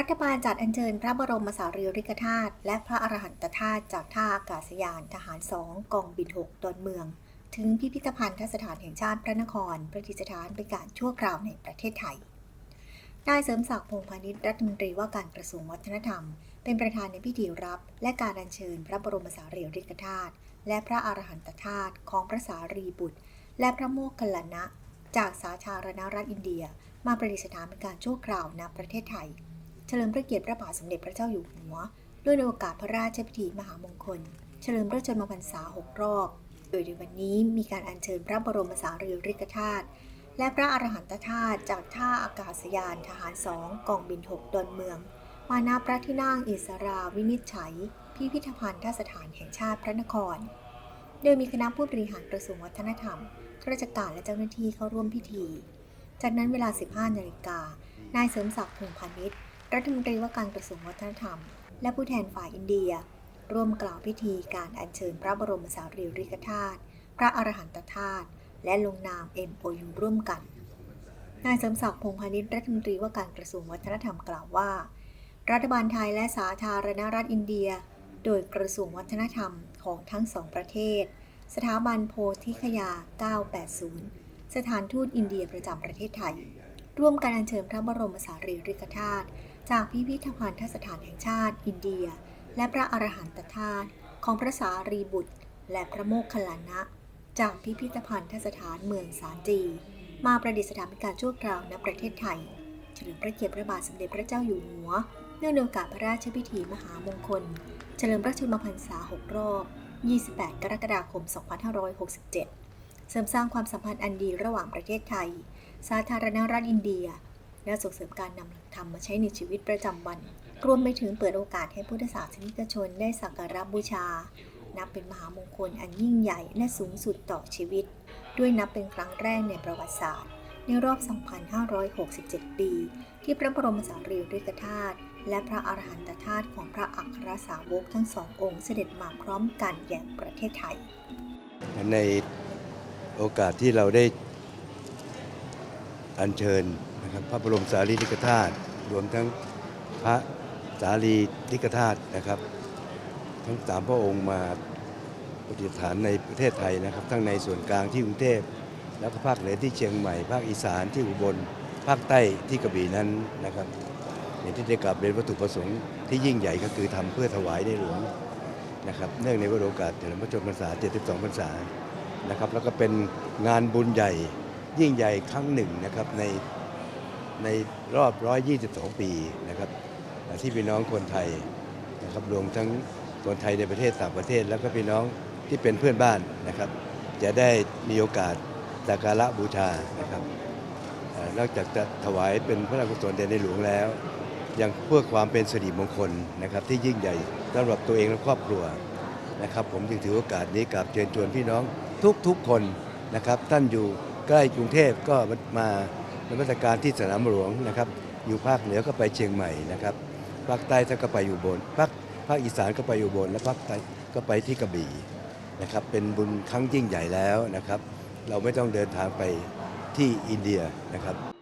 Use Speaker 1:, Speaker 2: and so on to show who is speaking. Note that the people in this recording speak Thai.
Speaker 1: รัฐบาลจัดอัญเชิญพระบรมสารีริกธาตุและพระอรหันตธาตุจากท่าอากาศยานทหารสองกองบิน6ดอนเมือง ถึงพิพิธภัณฑสถานแห่งชาติพระนคร ประดิษฐานเป็นการชั่วคราวในประเทศไทยนายเสริมศักดิ์พงพาณิชย์รัฐมนตรีว่าการกระทรวงวัฒนธรรม เป็นประธานในพิธีรับ และการอัญเชิญพระบรมสารีริกธาตุและพระอรหันตธาตุของพระสารีบุตร และพระโมคคัลลานะ จากสาธารณรัฐอินเดีย มาประดิษฐานเป็นการชั่วคราวณประเทศไทย เฉลิมพระเกียรติพระบาทสมเด็จพระเจ้าอยู่หัว ด้วยในโอกาสพระราชพิธีมหามงคล เฉลิมพระชนมพรรษาหกรอบ โดยในวันนี้มีการอัญเชิญพระบรมสารีริกธาตุและพระอรหันตธาตุจากท่าอากาศยานทหารสองกองบิน6ดอนเมือง มาณพระที่นั่งอิสราวินิจฉัย พิพิธภัณฑสถานแห่งชาติพระนคร โดยมีคณะผู้บริหารกระทรวงวัฒนธรรมข้าราชการและเจ้าหน้าที่เข้าร่วมพิธี จากนั้นเวลา 15 นาฬิกา นายเสริมศักดิ์พงษ์พาณิชย์ รัฐมนตรีว่าการกระทรวงวัฒนธรรม และผู้แทนฝ่ายอินเดีย ร่วมกล่าวพิธีการอัญเชิญพระบรมสารีริกธาตุพระอรหันตธาตุและลงนาม MOU ร่วมกันนายเสริมศักดิ์พงษ์พาณิชย์รัฐมนตรีว่าการกระทรวงวัฒนธรรมกล่าวว่า รัฐบาลไทยและสาธารณรัฐอินเดีย โดยกระทรวงวัฒนธรรมของทั้งสองประเทศ สถาบันโพธิคยา 980 สถานทูตอินเดียประจำประเทศไทย ร่วมกันอัญเชิญพระบรมสารีริกธาตุ จากพิพิธภัณฑสถานแห่งชาติ อินเดีย และพระอรหันตธาตุของพระสารีบุตร และพระโมคคัลลานะ จากพิพิธภัณฑสถานเมืองสารจี มาประดิษฐานเป็นการชั่วคราวณประเทศไทยเฉลิมพระเกียรติพระบาทสมเด็จพระเจ้าอยู่หัว เนื่องในโอกาสพระราชพิธีมหามงคล เฉลิมพระชนมพรรษา 6 รอบ 28 กรกฎาคม 2567 เสริมสร้างความสัมพันธ์อันดีระหว่างประเทศไทย สาธารณรัฐอินเดีย และส่งเสริมการนำหลักธรรมมาใช้ในชีวิตประจำวันรวมไปถึงเปิดโอกาสให้พุทธศาสนิกชนได้สักการะบูชา นับเป็นมหามงคลอันยิ่งใหญ่และสูงสุดต่อชีวิต ด้วยนับเป็นครั้งแรกในประวัติศาสตร์ ในรอบ 2,567 ปี ที่พระบรมสารีริกธาตุและพระอรหันตธาตุของพระอัครสาวกทั้งสององค์เสด็จมาพร้อมกันอย่างประเทศไทย
Speaker 2: ในโอกาสที่เราได้ อัญเชิญนะครับพระบรมสารีริกธาตุรวมทั้งพระสารีริกธาตุนะครับ ทั้งสามพระองค์มาประดิฐานในประเทศไทยนะครับ ทั้งในส่วนกลางที่กรุงเทพแล้วก็ภาคเหนือที่เชียงใหม่ ภาคอีสานที่อุบล ภาคใต้ที่กระบี่นั้นนะครับอย่างที่ได้กลับเรียนวัตถุประสงค์ที่ยิ่งใหญ่ก็คือทำเพื่อถวายในหลวงนะครับเนื่องในวโรกาสเฉลิมพระชนมพรรษา 72 พรรษานะครับ แล้วก็เป็นงานบุญใหญ่ ยิ่งใหญ่ครั้งหนึ่งนะครับในในรอบ 122 ปีนะครับที่พี่น้องคนไทยนะครับรวมทั้งคนไทยในประเทศต่างประเทศ แล้วก็พี่น้องที่เป็นเพื่อนบ้านนะครับ จะได้มีโอกาสสักการะบูชานะครับนอกจากจะถวายเป็นพระราชกุศลแด่ในหลวงแล้วยังเพื่อความเป็นสิริมงคลนะครับ ที่ยิ่งใหญ่สำหรับตัวเองและครอบครัวนะครับ ผมจึงถือโอกาสนี้กราบเชิญชวนพี่น้องทุกๆคนนะครับ ท่านอยู่ ใกล้กรุงเทพก็มาในมาตรการที่สนามหลวงนะครับอยู่ภาคเหนือก็ไปเชียงใหม่นะครับภาคใต้ท่านก็ไปอยู่บนภาคภาคอีสานก็ไปอยู่บน และภาคใต้ก็ไปที่กระบี่นะครับเป็นบุญครั้งยิ่งใหญ่แล้วนะครับ เราไม่ต้องเดินทางไปที่อินเดียนะครับ